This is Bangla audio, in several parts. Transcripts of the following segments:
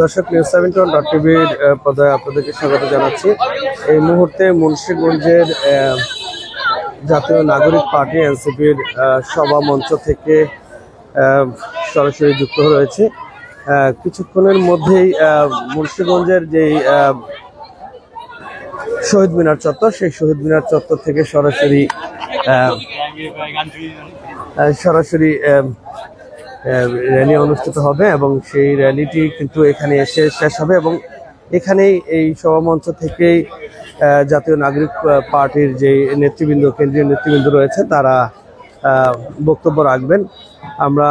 দর্শক নিউজ সেভেন্টন ডট টিভির পর্দায় আপনাদেরকে স্বাগত জানাচ্ছি। এই মুহূর্তে মুন্সিগঞ্জের জাতীয় নাগরিক পার্টি, এনসিপির সভা মঞ্চ থেকে সরাসরি যুক্ত রয়েছে। কিছুক্ষণের মধ্যেই মুন্সিগঞ্জের যেই শহীদ মিনার চত্বর, সেই শহীদ মিনার চত্বর থেকে সরাসরি সরাসরি র্যালি অনুষ্ঠিত হবে এবং সেই র্যালিটি কিন্তু এখানে এসে শেষ হবে এবং এখানেই এই সভামঞ্চ থেকেই জাতীয় নাগরিক পার্টির যে নেতৃবৃন্দ, কেন্দ্রীয় নেতৃবৃন্দ রয়েছে, তারা বক্তব্য রাখবেন। আমরা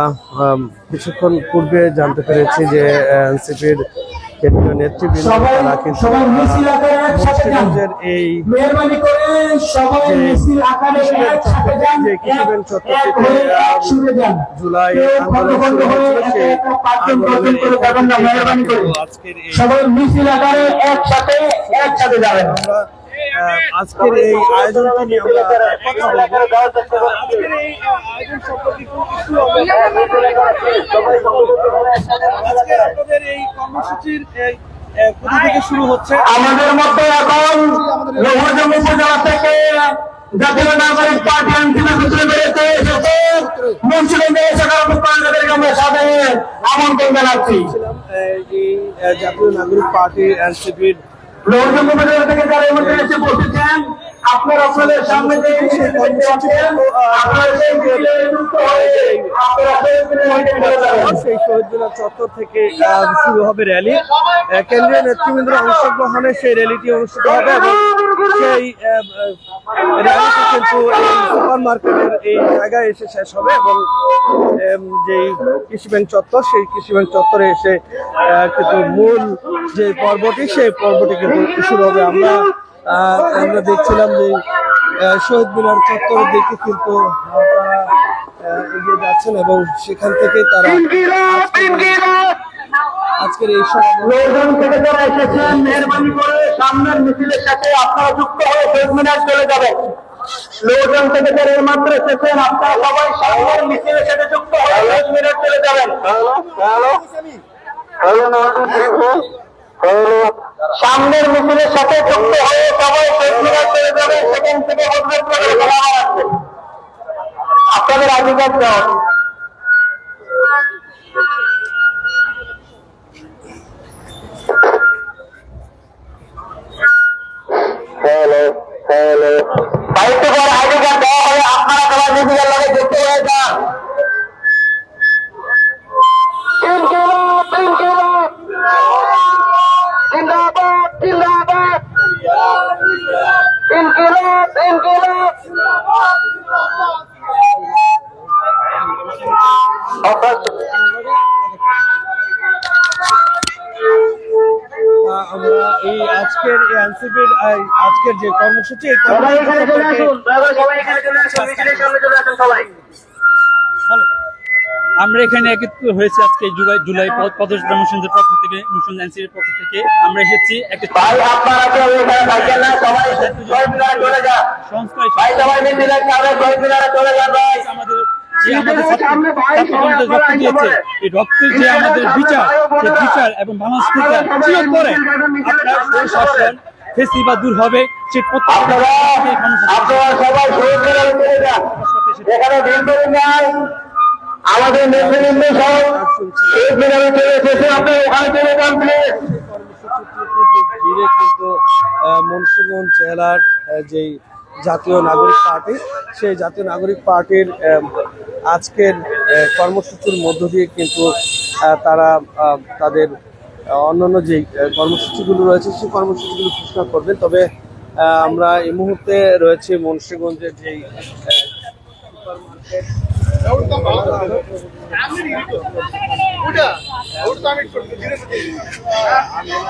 কিছুক্ষণ পূর্বে জানতে পেরেছি যে এনসিপির কেন্দ্রীয় নেতৃবৃন্দ সবাই তারা কিন্তু সবাই মিছিল আকারে একসাথে এই যে জুলাই আন্দোলন আজকের এই সবাই মিছিল আকারে একসাথে একসাথে যাবেন। আজকের এই আয়োজনটি নিয়ে আমরা কথা বলব আজকের এই আয়োজন সম্পর্কে আজকে আপনাদের এই কর্মসূচির এই, কোথা থেকে শুরু হচ্ছে? আমাদের মধ্যে এখন লোহজম উপজেলা থেকে জাতীয় নাগরিক পার্টি আন্দোলন সূত্রে বেড়েছে এসেছে মুন্সিগঞ্জে এসে কর্মকর্তাদেরকে আমরা সাথে আমন্ত্রণ জানাচ্ছি। জাতীয় নাগরিক পার্টি এনসিপির লোহজম উপজেলা থেকে যারা এই মধ্যে এসে বসেছেন আপনারা আপনাদের সামনে যে সেই মিছিলে যুক্ত আপনারা সেই মিছিলে হইতে পেরে যাবেন। সেই শহীদ মিনার চত্বর থেকে শুরু হবে র্যালি। কেন্দ্রীয় সেই র্যালিটি অনুষ্ঠিত হবে এবং সুপার এই জায়গায় এসে শেষ হবে এবং ব্যাংক চত্বর, সেই চত্বরে এসে কিন্তু মূল যে পর্বটি, সেই পর্বটি কিন্তু শুরু হবে। আমরা আমরা দেখছিলাম যে শহীদ মিনার চত্বরের দিকে কিন্তু তারা এগিয়ে যাচ্ছেন এবং সেখান থেকে তারা আজকের- এই সমাবেশ লোকজন থেকে যারা এসেছেন মেহরবানি করে সামনের মিছিলের সাথে আপনারা যুক্ত হয়ে শেখ মিনার চলে যাবেন লোকজন থেকে যারা এই মাত্র এসেছেন আপনারা সবাই সামনের মিছিলের সাথে যুক্ত হয়ে শেখ মিনার চলে যাবেন। সামনের মিছিলের সাথে যুক্ত হয়ে সবাই চলে যাবেন সেখান থেকে আপনাদের আধিকার দেওয়া আইডি কার্ড দেওয়া হবে আপনারা সবাই মিডিয়ার লগে যুক্ত হয়ে যান। আজকের যে কর্মসূচি এই আমরা এখানে একত্রিত হয়েছে আজকে জুলাই জুলাই পদ- পদশ পক্ষ থেকে এনসির পক্ষ থেকে। আমরা এসেছি একটা আমাদের যে আমাদের রক্ত দিয়েছে। এই রক্তের যে আমাদের বিচার সে বিচার এবং বাংলাদেশ থেকে চির করে? আপনার প্রশাসন ফেসিবা দূর হবে সে আমাদের নেতৃবৃন্দ সব শহীদ মিনারে চলে এসেছে। আপনি ওখানে চলে যান প্লিজ ঘিরে কিন্তু মুন্সিগঞ্জ জেলার যেই জাতীয় নাগরিক পার্টি সেই জাতীয় নাগরিক পার্টির আজকের কর্মসূচির মধ্য দিয়ে কিন্তু তারা তাদের অন্যান্য যে কর্মসূচিগুলো রয়েছে সেই কর্মসূচিগুলো ঘোষণা করবেন। তবে আমরা এই মুহূর্তে রয়েছে মুন্সিগঞ্জের যেই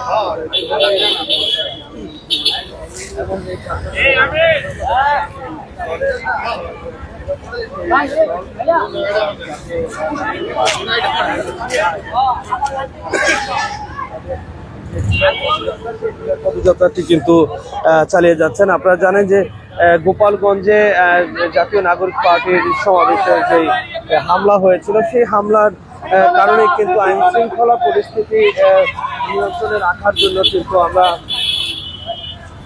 আহ, পদযাত্রাটি কিন্তু চালিয়ে যাচ্ছেন। আপনারা জানেন যে গোপালগঞ্জে জাতীয় নাগরিক পার্টির সমাবেশের যে হামলা হয়েছিল, সেই হামলার কারণে কিন্তু আইন শৃঙ্খলা পরিস্থিতি নিয়ন্ত্রণে রাখার জন্য কিন্তু আমরা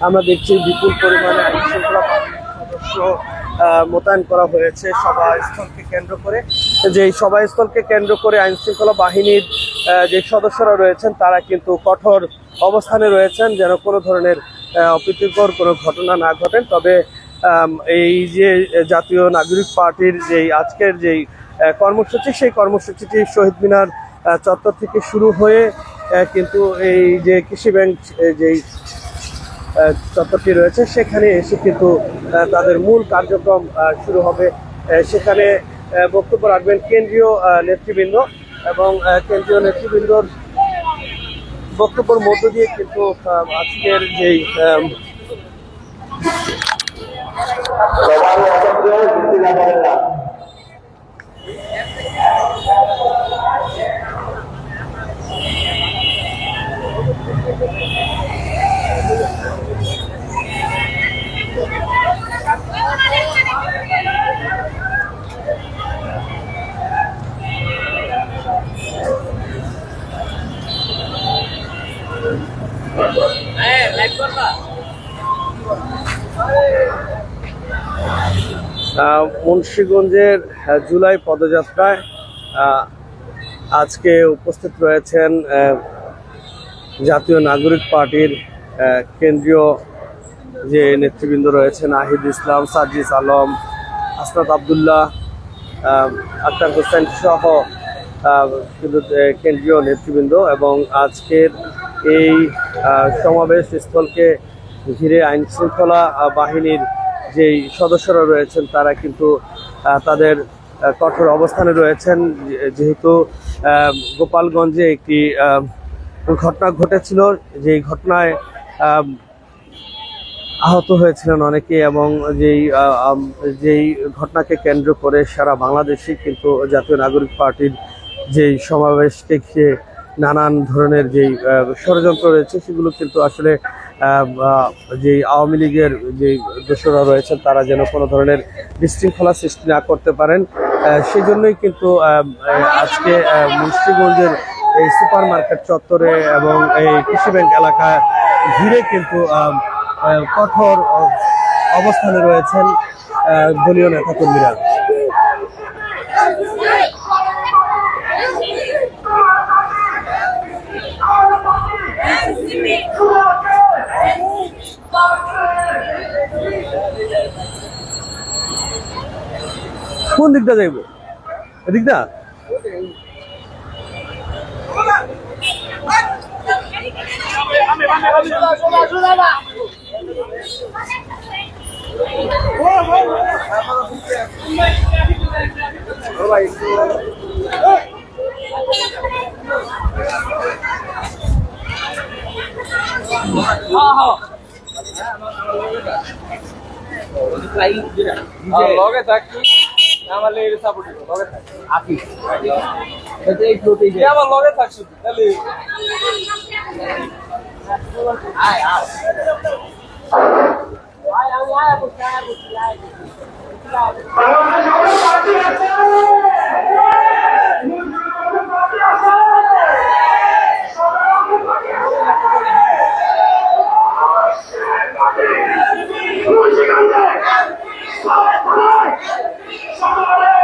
আমরা দেখছি বিপুল পরিমাণে আইন শৃঙ্খলা সদস্য মোতায়েন করা হয়েছে সভাস্থলকে কেন্দ্র করে। যে সভাস্থলকে কেন্দ্র করে আইন শৃঙ্খলা বাহিনীর যে সদস্যরা রয়েছেন, তারা কিন্তু কঠোর অবস্থানে রয়েছেন, যেন কোনো ধরনের অপ্রীতিকর কোনো ঘটনা না ঘটেন তবে এই যে জাতীয় নাগরিক পার্টির যেই আজকের যেই কর্মসূচি, সেই কর্মসূচিটি শহীদ মিনার চত্বর থেকে শুরু হয়ে কিন্তু এই যে কৃষি ব্যাংক যেই চত্বরটি রয়েছে সেখানে এসে কিন্তু তাদের মূল কার্যক্রম শুরু হবে। সেখানে বক্তব্য রাখবেন কেন্দ্রীয় নেতৃবৃন্দ এবং কেন্দ্রীয় নেতৃবৃন্দর বক্তব্যের মধ্য দিয়ে কিন্তু আজকের যেই আম, সবাই একত্রে মিছিল করেন না আহ, মুন্সিগঞ্জের জুলাই পদযাত্রায় আজকে উপস্থিত রয়েছেন জাতীয় নাগরিক পার্টির কেন্দ্রীয় যে নেতৃবৃন্দ রয়েছেন, আহিদ ইসলাম, সাজিস আলম আসনাদ আবদুল্লাহ আক্তার হোসেন সহ কিন্তু কেন্দ্রীয় নেতৃবৃন্দ এবং আজকের এই সমাবেশ স্থলকে ঘিরে আইনশৃঙ্খলা বাহিনীর যেই সদস্যরা রয়েছেন, তারা কিন্তু তাদের কঠোর অবস্থানে রয়েছেন। যেহেতু গোপালগঞ্জে একটি ঘটনা ঘটেছিল, যেই ঘটনায় আহত হয়েছিলেন অনেকে এবং যেই যেই ঘটনাকে কেন্দ্র করে সারা বাংলাদেশে কিন্তু জাতীয় নাগরিক পার্টির যেই সমাবেশকে ঘিরে নানান ধরনের যেই ষড়যন্ত্র রয়েছে, সেগুলো কিন্তু আসলে যেই আওয়ামী লীগের যেই দোসরা রয়েছেন, তারা যেন কোনো ধরনের বিশৃঙ্খলা সৃষ্টি না করতে পারেন। সেই জন্যই কিন্তু আজকে মুন্সিগঞ্জের এই সুপার মার্কেট চত্বরে এবং এই কৃষি ব্যাংক এলাকা ঘিরে কিন্তু কঠোর অবস্থানে রয়েছেন দলীয় নেতাকর্মীরা। কোন দিকটা যাইব এদিকটা লগে থাকি আমার লেগে সাপোর্ট লগে থাকি। আপি এই ফ্লোটেই আমার লগে থাকছো তাহলে আয় আয়। আয় আয় আয় বসে আয় বসে আয়। বাংলাদেশ সবাই পার্টি আছে মুসলিম পার্টি আছে সবাই পার্টি আছে মুন্সিগঞ্জে সবাই থানায় সকালে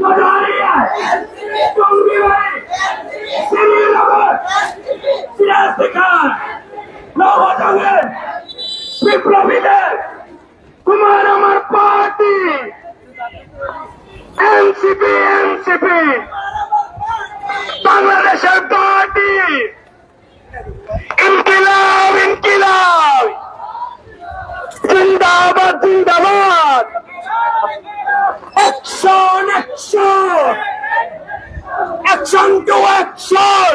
কাটারিয়া টঙ্গিবাড়ি শ্রীনগর সিরাজ খান নবজঙ্গের বিপ্লবীদের তোমার আমার পার্টি। NCP NCP. বাংলাদেশের পার্টি। ইনকিলাব ইনকিলাব। জিন্দাবাদ জিন্দাবাদ। Action action action to action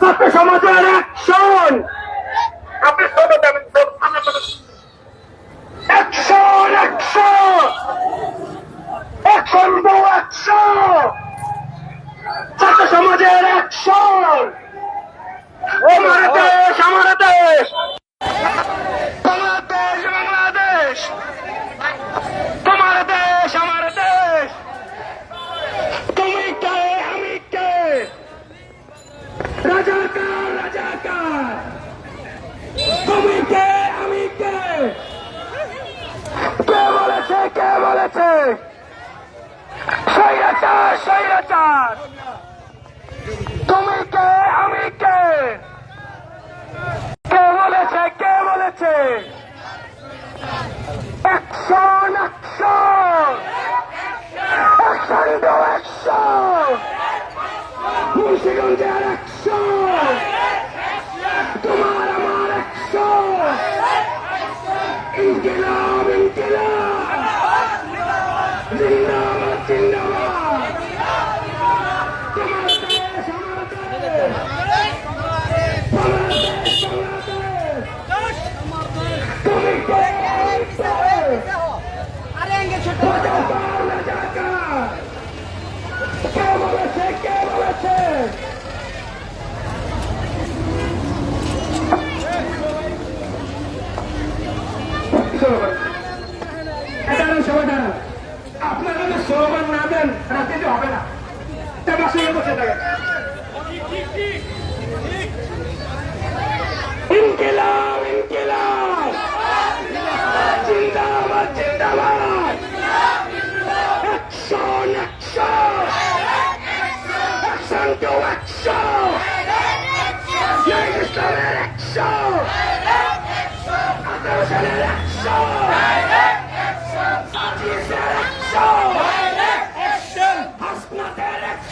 ছাত্র সমাজের অ্যাকশন আপনি ছোট action action action to action ছাত্র সমাজের অ্যাকশন আমার দেশ আমার দেশ তোমার দেশ আমার দেশ! স্বৈরাচার স্বৈরাচার। তুমি কে? আমি কে? কে বলেছে? কে বলেছে? অ্যাকশন অ্যাকশন অ্যাকশন টু মুন্সিগঞ্জের অ্যাকশন দেন রাজনীতি হবে না। বসে বসে থাকেন ইনকিলাব ইনকিলাব। জিন্দাবাদ জিন্দাবাদ। Action action action to action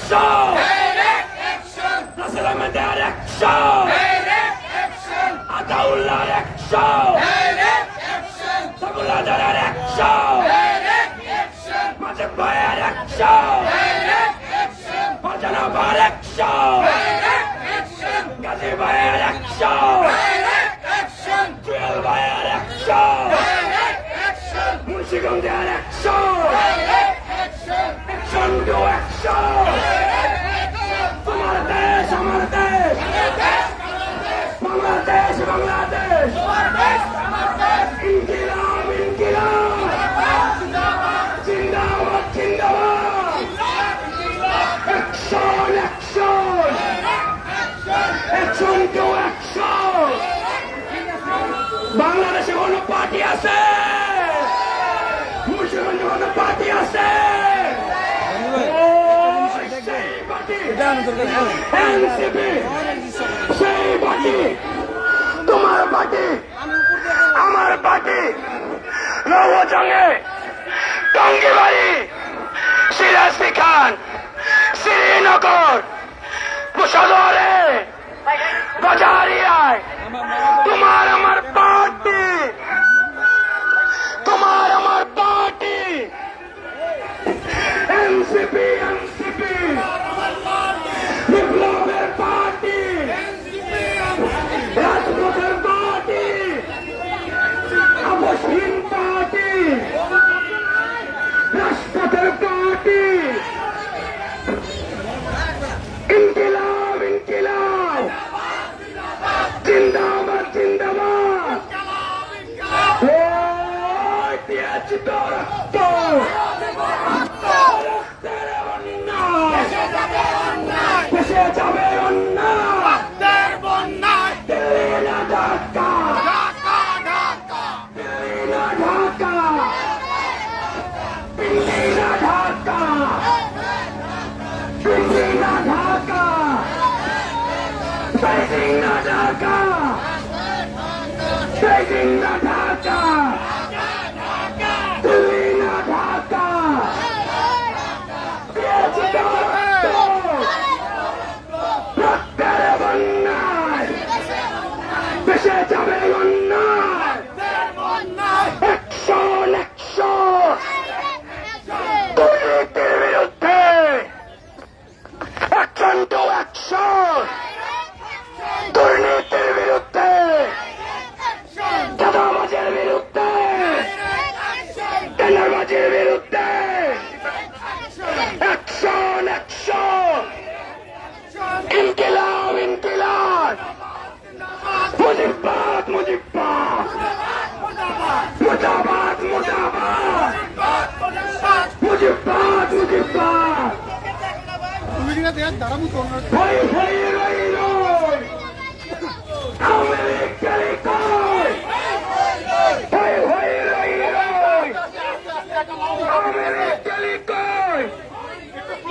হাসনাতের action Nasir আহমেদের অ্যাকশন আতাউল্লাহর অ্যাকশন সাবুল আজহারের অ্যাকশন মাজেদ ভাইয়ের অ্যাকশন ফারজানাবার অ্যাকশন গাজী ভাইয়ের অ্যাকশন জুয়েল ভাইয়ের অ্যাকশন মুন্সিগঞ্জের অ্যাকশন অ্যাকশন বাংলাদেশে কোনো পার্টি আছে? মুন্সিগঞ্জে কোনো পার্টি আছে? সেই পার্টি। তোমার পার্টি। আমার পার্টি। নবজঙ্গে টঙ্গিবাড়ি। সিরাজদি খান। শ্রীনগর। সদরে বাজারিয়ায়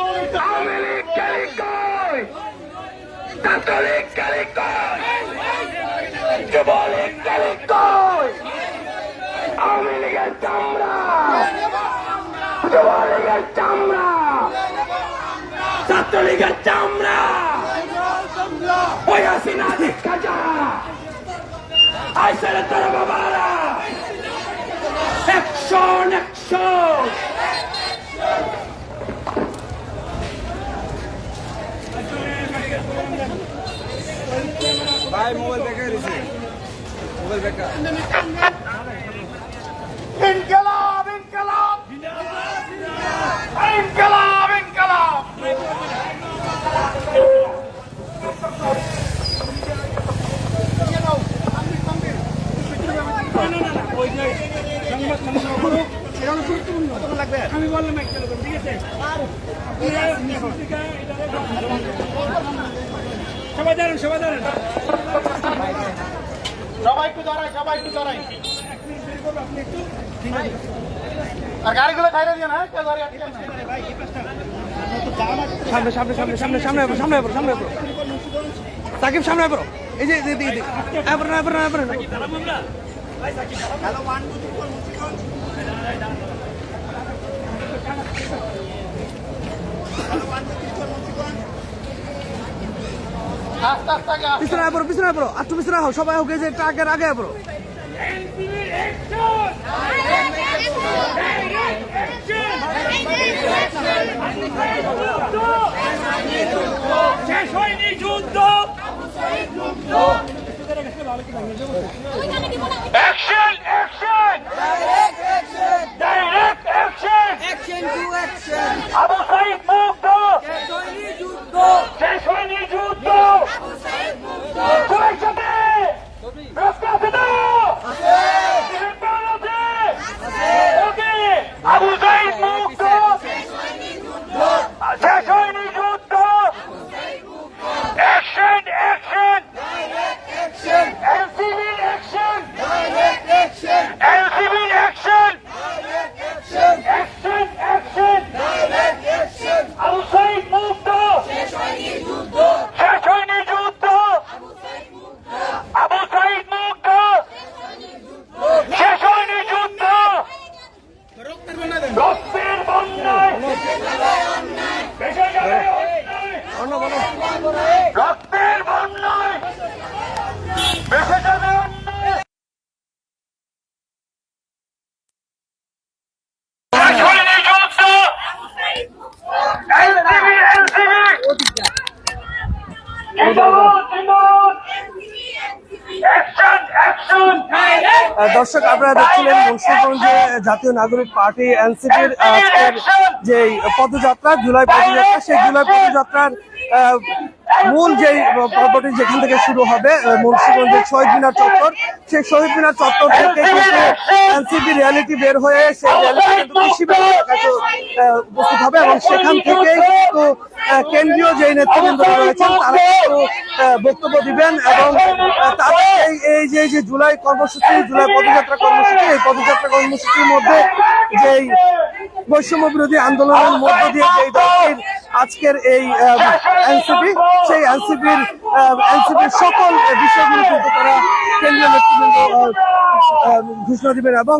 আওয়ামী লীগ গেলি কই ছাত্রলীগ গেলি কই যুবলীগ গেলি কই আওয়ামী লীগের চামড়া যুবলীগের চামড়া ছাত্রলীগের চামড়া ওই হাসিনা যা আইসারে তোর বাবারা অ্যাকশন অ্যাকশন ভাই মোবাইল বেকার হয়েছে মোবাইল বেকার আর গাড়িগুলো খাইরে দিয়ে না কেউ দাঁড়িয়ে আটকে না। সামনে সামনে সামনে সামনে সামনে আইবো, সামনে আইবো, সামনে আইবো। সাকিব সামনে আইবো। এই যে এই যে, না, না, আইবো না। আস্তে আস্তে আগে পিছনে আইবো। আর একটু পিছনে হও, সবাই হোক এই যে ট্রাকের আগে আইবো। শেষ হয়নি যুদ্ধ action action direct action Abu Sayeed মুক্ত শেষ হয়নি যুদ্ধ আছে তো নিয়ন্ত্রণ আছে ওকে আবু সাইদ মুক্ত শেষ হয়নি যুদ্ধ action action NCB action NCB action action action Abu Sayeed মুক্ত শেষ হয়নি যুদ্ধ আবু সাইদ মুক্ত শেষ হয়নি যুদ্ধ রক্তের বন্যায় বেঁচে যাবে অন্যায়। রক্তের বন্যায় বেঁচে যাবে অন্যায়। শেষ হয়নি যুদ্ধ এনসিবি এনসিবি জিন্দাবাদ জিন্দাবাদ অ্যাকশন অ্যাকশন আহ, দর্শক, আপনারা দেখছিলেন মুন্সিগঞ্জে জাতীয় নাগরিক পার্টি এনসিপির আজকের যে পদযাত্রা, জুলাই পদযাত্রা, সেই জুলাই পদযাত্রার মূল যে পর্বটি যেখান থেকে শুরু হবে মুন্সিগঞ্জের শহীদ মিনার চত্বর, সেই শহীদ মিনার চত্বর থেকে কিন্তু এনসিপি রিয়ালিটি বের হয়ে সেই রিয়ালিটি কিন্তু উপস্থিত হবে এবং সেখান থেকেই কিন্তু কেন্দ্রীয় যে নেতৃবৃন্দ রয়েছেন তারা কিন্তু বক্তব্য দিবেন এবং তাদের এই- এই যে যে জুলাই কর্মসূচি জুলাই পদযাত্রা কর্মসূচি এই পদযাত্রা কর্মসূচির মধ্যে যেই বৈষম্য বিরোধী আন্দোলনের মধ্য দিয়ে যেই দলটির আজকের এই এনসিপি সেই এনসিপির এনসিপির সকল বিষয়গুলো কিন্তু তারা কেন্দ্রীয় নেতৃবৃন্দ ঘোষণা দিবেন এবং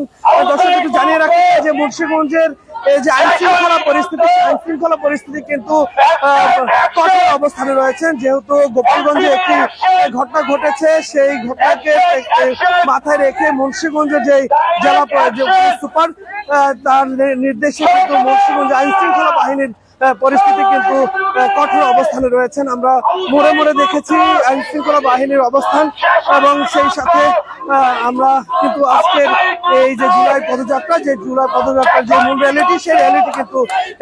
দর্শক একটু জানিয়ে রাখি যে মুন্সিগঞ্জের এই যে আইন শৃঙ্খলা পরিস্থিতি আইন শৃঙ্খলা পরিস্থিতি কিন্তু আহ, কঠোর অবস্থানে রয়েছেন যেহেতু গোপালগঞ্জে একটি ঘটনা ঘটেছে সেই ঘটনাকে মাথায় রেখে মুন্সিগঞ্জের যে জেলা সুপার আহ, তার নির্দেশে কিন্তু মুন্সিগঞ্জ আইন শৃঙ্খলা বাহিনীর পরিস্থিতি কিন্তু কঠোর অবস্থানে রয়েছেন আমরা মোড়ে মোড়ে দেখেছি আইন শৃঙ্খলা বাহিনীর অবস্থান এবং সেই সাথে আমরা কিন্তু আজকের এই যে জুলাই পদযাত্রা যে জুলাই পদযাত্রার যে মূল র্যালিটি সেই র্যালিটি কিন্তু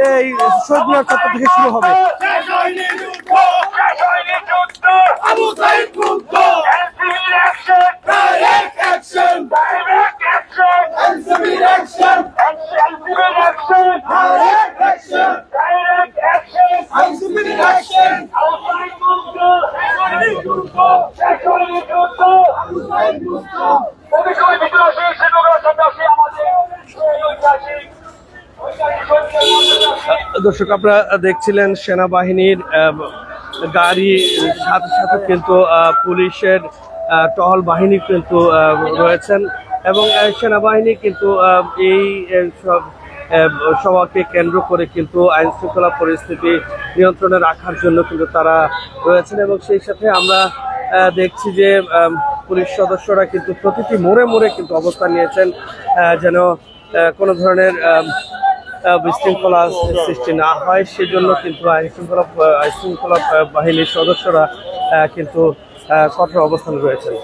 এই শহীদ মিনার চত্বর থেকে শুরু হবে শেষ হয়নি যুদ্ধ শেষ হয়নি যুদ্ধ আবু সাইদ মুক্ত NCB action direct action direct action NCB action NCB action direct action direct action NCB action Abu Sayeed মুক্ত শেষ হয়নি যুদ্ধ শেষ হয়নি যুদ্ধ আবু সাইদ মুক্ত অভিষেক বিদ্রোহী শিল্পকলা সন্ত্রাসী আমাদের ঐতিহাসিক ঐতিহাসিক ঐতিহাসিক দর্শক, আপনারা দেখছিলেন সেনাবাহিনীর গাড়ি, সাথে সাথে কিন্তু পুলিশের টহল বাহিনী কিন্তু রয়েছেন এবং সেনাবাহিনী কিন্তু এই সব সভাকে কেন্দ্র করে কিন্তু আইন শৃঙ্খলা পরিস্থিতি নিয়ন্ত্রণে রাখার জন্য কিন্তু তারা রয়েছেন এবং সেই সাথে আমরা দেখছি যে পুলিশ সদস্যরা কিন্তু প্রতিটি মোড়ে মোড়ে কিন্তু অবস্থান নিয়েছেন যেন কোনো ধরনের বিশৃঙ্খলা সৃষ্টি না হয়, সেজন্য কিন্তু আইন শৃঙ্খলা আইন শৃঙ্খলা বাহিনীর সদস্যরা কিন্তু কঠোর অবস্থান রয়েছেন।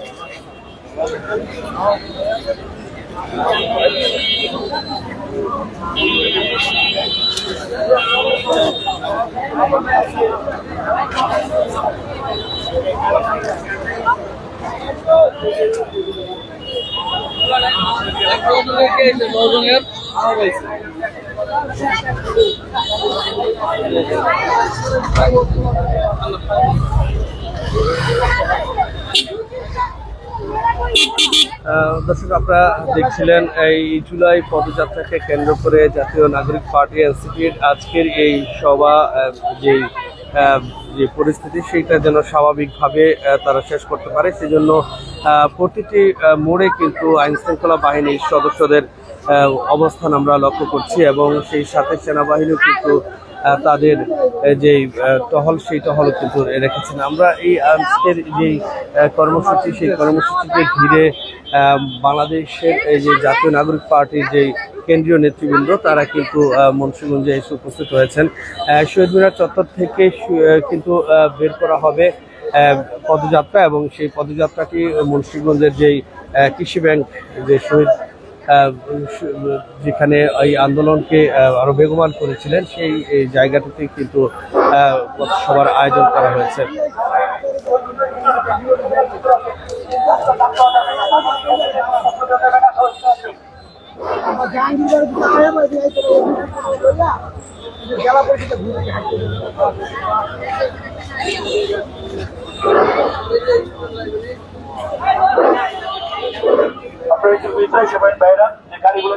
দর্শক, আপনারা দেখছিলেন এই জুলাই পদযাত্রাকে কেন্দ্র করে জাতীয় নাগরিক পার্টি এনসিপির আজকের এই সভা যেই যে পরিস্থিতি সেইটা যেন স্বাভাবিকভাবে তারা শেষ করতে পারে। সেজন্য প্রতিটি মোড়ে কিন্তু আইন শৃঙ্খলা বাহিনীর সদস্যদের অবস্থান আমরা লক্ষ্য করছি এবং সেই সাথে সেনাবাহিনীও কিন্তু তাদের যে টহল, সেই টহল কিন্তু রেখেছেন। আমরা এই আজকের যে কর্মসূচি, সেই কর্মসূচিকে ঘিরে বাংলাদেশের এই যে জাতীয় নাগরিক পার্টির যে কেন্দ্রীয় নেতৃবৃন্দ, তারা কিন্তু মুন্সিগঞ্জে এসে উপস্থিত হয়েছেন। শহীদ মিনার চত্বর থেকে কিন্তু বের করা হবে পদযাত্রা এবং সেই পদযাত্রাটি মুন্সিগঞ্জের যেই কৃষি ব্যাংক যে শহীদ যেখানে এই আন্দোলনকে আহ, আরও বেগবান করেছিলেন সেই জায়গাটিতে কিন্তু সবার আয়োজন করা হয়েছে। আপনারা একটু বিদায় সেবেন ভাইরা যে গাড়িগুলো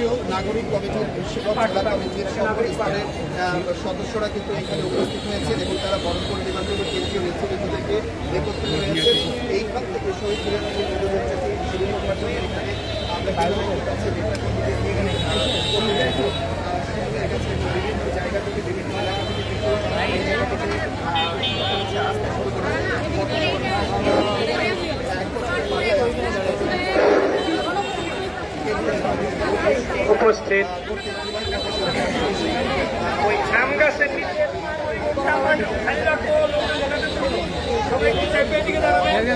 জাতীয় নাগরিক কমিটির বিশ্বকপ জেলা কমিটির সকল স্তরের সদস্যরা কিন্তু এখানে উপস্থিত হয়েছেন এবং তারা বরণপুর বিমানবন্দর কেন্দ্রীয় নেতৃবৃন্দ থেকে একত্রিত হয়েছেন এইখান থেকে শহীদ জন্য এখানে আমরা কাছে জায়গা থেকে বিভিন্ন এলাকা থেকে কিন্তু আসতে শুরু করেছে উপস্থিত। নিচে